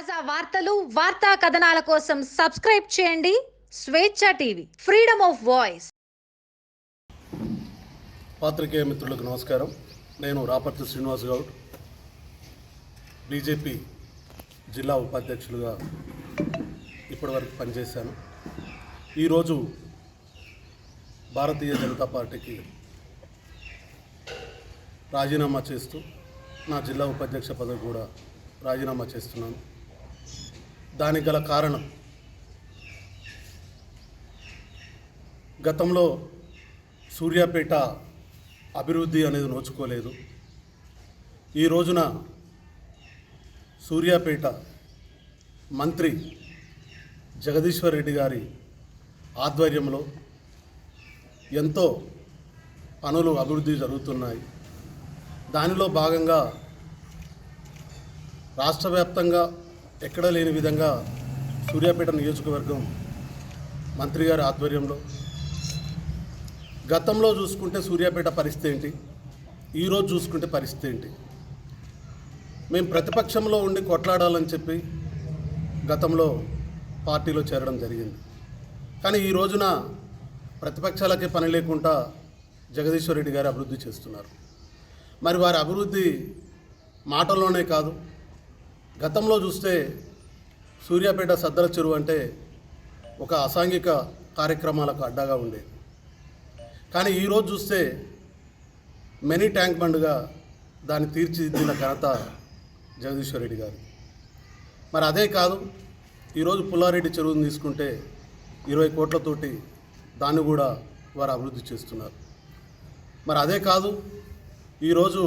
తాజా వార్తలు వార్తా కథనాల కోసం సబ్స్క్రైబ్ చేయండి. స్వేచ్ఛ టీవీ ఫ్రీడమ్ ఆఫ్ వాయిస్. పాత్రికేయ మిత్రులకు నమస్కారం. నేను రాపర్తి శ్రీనివాస్ గౌడ్. బీజేపీ జిల్లా ఉపాధ్యక్షులుగా ఇప్పటివరకు పనిచేశాను. ఈరోజు భారతీయ జనతా పార్టీకి రాజీనామా చేస్తూ నా జిల్లా ఉపాధ్యక్ష పదవి కూడా రాజీనామా చేస్తున్నాను. దానికి గల కారణం. గతంలో సూర్యాపేట అభివృద్ధి అనేది నోచుకోలేదు. ఈ రోజున సూర్యాపేట మంత్రి జగదీశ్వర్ రెడ్డి గారి ఆధ్వర్యంలో ఎంతో పనులు అభివృద్ధి జరుగుతున్నాయి. దానిలో భాగంగా రాష్ట్ర వ్యాప్తంగా ఎక్కడ లేని విధంగా సూర్యాపేట నియోజకవర్గం మంత్రి గారి ఆధ్వర్యంలో గతంలో చూసుకుంటే సూర్యాపేట పరిస్థితి ఏంటి? ఈరోజు చూసుకుంటే పరిస్థితి ఏంటి? మేము ప్రతిపక్షంలో ఉండి కొట్లాడాలని చెప్పి గతంలో పార్టీలో చేరడం జరిగింది. కానీ ఈ రోజున ప్రతిపక్షాలకే పని లేకుండా జగదీశ్వర్ రెడ్డి గారు అభివృద్ధి చేస్తున్నారు. మరి వారి అభివృద్ధి మాటల్లోనే కాదు గతంలో చూస్తే సూర్యాపేట సద్దర చెరువు అంటే ఒక అసాంఘిక కార్యక్రమాలకు అడ్డాగా ఉండేది. కానీ ఈరోజు చూస్తే మెనీ ట్యాంక్ బండ్గా దాన్ని తీర్చిదిద్దిన ఘనత జగదీశ్వర్ రెడ్డి గారు. మరి అదే కాదు ఈరోజు పుల్లారెడ్డి చెరువుని తీసుకుంటే ఇరవై కోట్లతోటి దాన్ని కూడా వారు అభివృద్ధి చేస్తున్నారు. మరి అదే కాదు ఈరోజు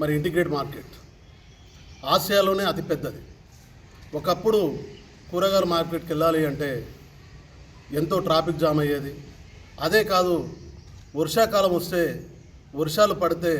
మరి ఇంటిగ్రేట్ మార్కెట్. ఆసియాలోనే అతిపెద్దది. ఒకప్పుడు కూరగాయల మార్కెట్కి వెళ్ళాలి అంటే ఎంతో ట్రాఫిక్ జామ్ అయ్యేది. అదే కాదు వర్షాకాలం వస్తే వర్షాలు పడితే